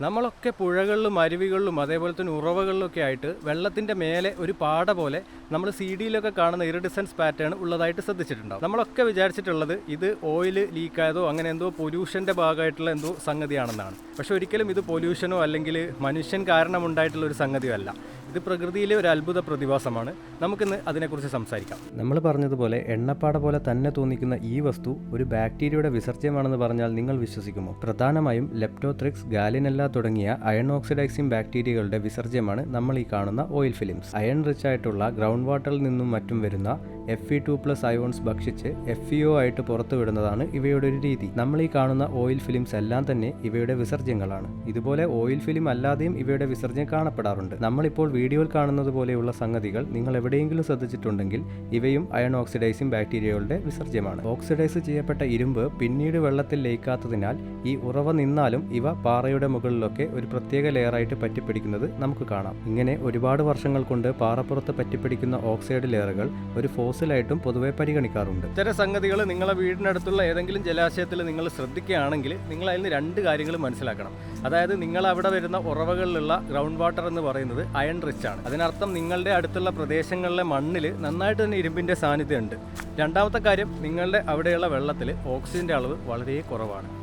നമ്മളൊക്കെ പുഴകളിലും അരുവികളിലും അതേപോലെ തന്നെ ഉറവകളിലൊക്കെ ആയിട്ട് വെള്ളത്തിന്റെ മേലെ ഒരു പാട പോലെ നമ്മൾ സി ഡിയിലൊക്കെ കാണുന്ന ഇറിഡിസൻസ് പാറ്റേൺ ഉള്ളതായിട്ട് ശ്രദ്ധിച്ചിട്ടുണ്ടാവും. നമ്മളൊക്കെ വിചാരിച്ചിട്ടുള്ളത് ഇത് ഓയിൽ ലീക്കായതോ അങ്ങനെ എന്തോ പൊല്യൂഷന്റെ ഭാഗമായിട്ടുള്ള എന്തോ സംഗതിയാണെന്നാണ്. പക്ഷെ ഒരിക്കലും ഇത് പൊല്യൂഷനോ അല്ലെങ്കിൽ മനുഷ്യൻ കാരണമുണ്ടായിട്ടുള്ള ഒരു സംഗതിയോ അല്ല. ഇത് പ്രകൃതിയിലെ ഒരു അത്ഭുത പ്രതിഭാസമാണ്. നമുക്കിന്ന് അതിനെക്കുറിച്ച് സംസാരിക്കാം. നമ്മൾ പറഞ്ഞതുപോലെ എണ്ണപ്പാട പോലെ തന്നെ തോന്നിക്കുന്ന ഈ വസ്തു ഒരു ബാക്ടീരിയയുടെ വിസർജ്യമാണെന്ന് പറഞ്ഞാൽ നിങ്ങൾ വിശ്വസിക്കുമോ? പ്രധാനമായും ലെപ്റ്റോത്രിക്സ് ഗാലിനെല്ല തുടങ്ങിയ അയൺ ഓക്സിഡൈസിംഗ് ബാക്ടീരിയകളുടെ വിസർജ്യമാണ് നമ്മൾ ഈ കാണുന്ന ഓയിൽ ഫിലിംസ്. അയൺ റിച്ച് ആയിട്ടുള്ള ഗ്രൗണ്ട് വാട്ടറിൽ നിന്നും മറ്റും വരുന്ന F E two plus ions ഭക്ഷിച്ച് എഫ് ഇഒ ആയിട്ട് പുറത്തുവിടുന്നതാണ് ഇവയുടെ ഒരു രീതി. നമ്മൾ ഈ കാണുന്ന ഓയിൽ ഫിലിംസ് എല്ലാം തന്നെ ഇവയുടെ വിസർജ്യങ്ങളാണ്. ഇതുപോലെ ഓയിൽ ഫിലിം അല്ലാതെയും ഇവയുടെ വിസർജ്യം കാണപ്പെടാറുണ്ട്. നമ്മളിപ്പോൾ വീഡിയോയിൽ കാണുന്നത് പോലെയുള്ള സംഗതികൾ നിങ്ങൾ എവിടെയെങ്കിലും ശ്രദ്ധിച്ചിട്ടുണ്ടെങ്കിൽ ഇവയും അയൺ ഓക്സിഡൈസിംഗ് ബാക്ടീരിയകളുടെ വിസർജ്യമാണ്. ഓക്സിഡൈസ് ചെയ്യപ്പെട്ട ഇരുമ്പ് പിന്നീട് വെള്ളത്തിൽ ലയിക്കാത്തതിനാൽ ഈ ഉറവ നിന്നാലും ഇവ പാറയുടെ മുകളിലൊക്കെ ഒരു പ്രത്യേക ലെയറായിട്ട് പറ്റിപ്പിടിക്കുന്നത് നമുക്ക് കാണാം. ഇങ്ങനെ ഒരുപാട് വർഷങ്ങൾ കൊണ്ട് പാറപ്പുറത്ത് പറ്റിപ്പിടിക്കുന്ന ഓക്സൈഡ് ലെയറുകൾ ഒരു ഫോസിലായിട്ടും പൊതുവെ പരിഗണിക്കാറുണ്ട്. ഇത്തരം സംഗതികൾ നിങ്ങളെ വീടിനടുത്തുള്ള ഏതെങ്കിലും ജലാശയത്തിൽ നിങ്ങൾ ശ്രദ്ധിക്കുകയാണെങ്കിൽ നിങ്ങൾ അതിൽ രണ്ട് കാര്യങ്ങൾ മനസ്സിലാക്കണം. അതായത് നിങ്ങൾ അവിടെ വരുന്ന ഉറവകളിലുള്ള ഗ്രൗണ്ട് വാട്ടർ എന്ന് പറയുന്നത് അയൺ റിച്ച് ആണ്. അതിനർത്ഥം നിങ്ങളുടെ അടുത്തുള്ള പ്രദേശങ്ങളിലെ മണ്ണിൽ നന്നായിട്ട് തന്നെ ഇരുമ്പിന്റെ സാന്നിധ്യമുണ്ട്. രണ്ടാമത്തെ കാര്യം നിങ്ങളുടെ അവിടെയുള്ള വെള്ളത്തിൽ ഓക്സിജന്റെ അളവ് വളരെ കുറവാണ്.